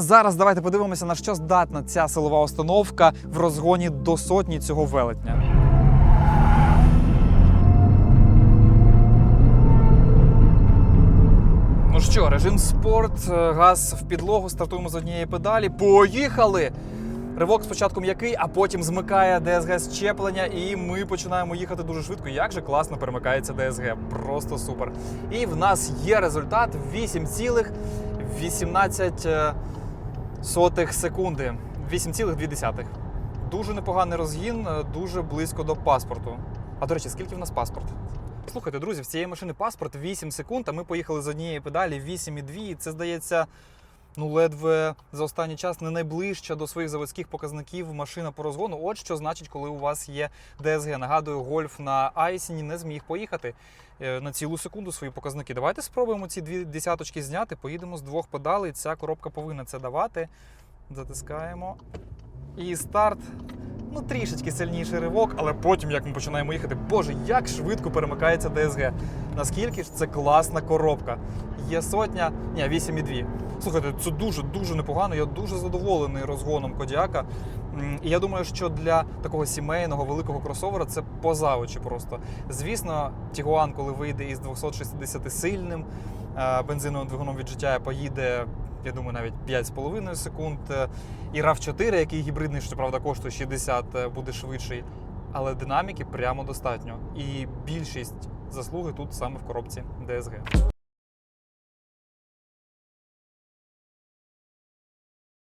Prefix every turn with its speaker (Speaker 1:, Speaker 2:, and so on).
Speaker 1: Зараз давайте подивимося, на що здатна ця силова установка в розгоні до сотні цього велетня. Ну що, режим спорт, е, газ в підлогу, стартуємо з однієї педалі. Поїхали! Ривок спочатку м'який, а потім змикає ДСГ щеплення, і ми починаємо їхати дуже швидко. Як же класно перемикається ДСГ. Просто супер. І в нас є результат 8,18 сотих секунди. 8,2. Дуже непоганий розгін, е, дуже близько до паспорту. А до речі, скільки в нас паспорт? Слухайте, друзі, в цієї машини паспорт 8 секунд, а ми поїхали з однієї педалі 8,2. І це здається, ну ледве за останній час не найближча до своїх заводських показників машина по розгону. От що значить, коли у вас є ДСГ. Нагадую, гольф на Айсіні не зміг поїхати е, на цілу секунду свої показники. Давайте спробуємо ці дві десяточки зняти. Поїдемо з двох педалей. Ця коробка повинна це давати. Затискаємо. І старт. Ну, трішечки сильніший ривок, але потім, як ми починаємо їхати, боже, як швидко перемикається ДСГ. Наскільки ж це класна коробка. Є сотня, ні, 8,2. Слухайте, це дуже дуже непогано. Я дуже задоволений розгоном Кодіака. І я думаю, що для такого сімейного великого кросовера це поза очі просто. Звісно, Тігуан, коли вийде із 260 сильним е, бензиновим двигуном від життя, поїде, я думаю, навіть 5,5 секунд. Е, І RAV4, який гібридний, щоправда, коштує 60, е, буде швидший. Але динаміки прямо достатньо. І більшість заслуги тут саме в коробці DSG.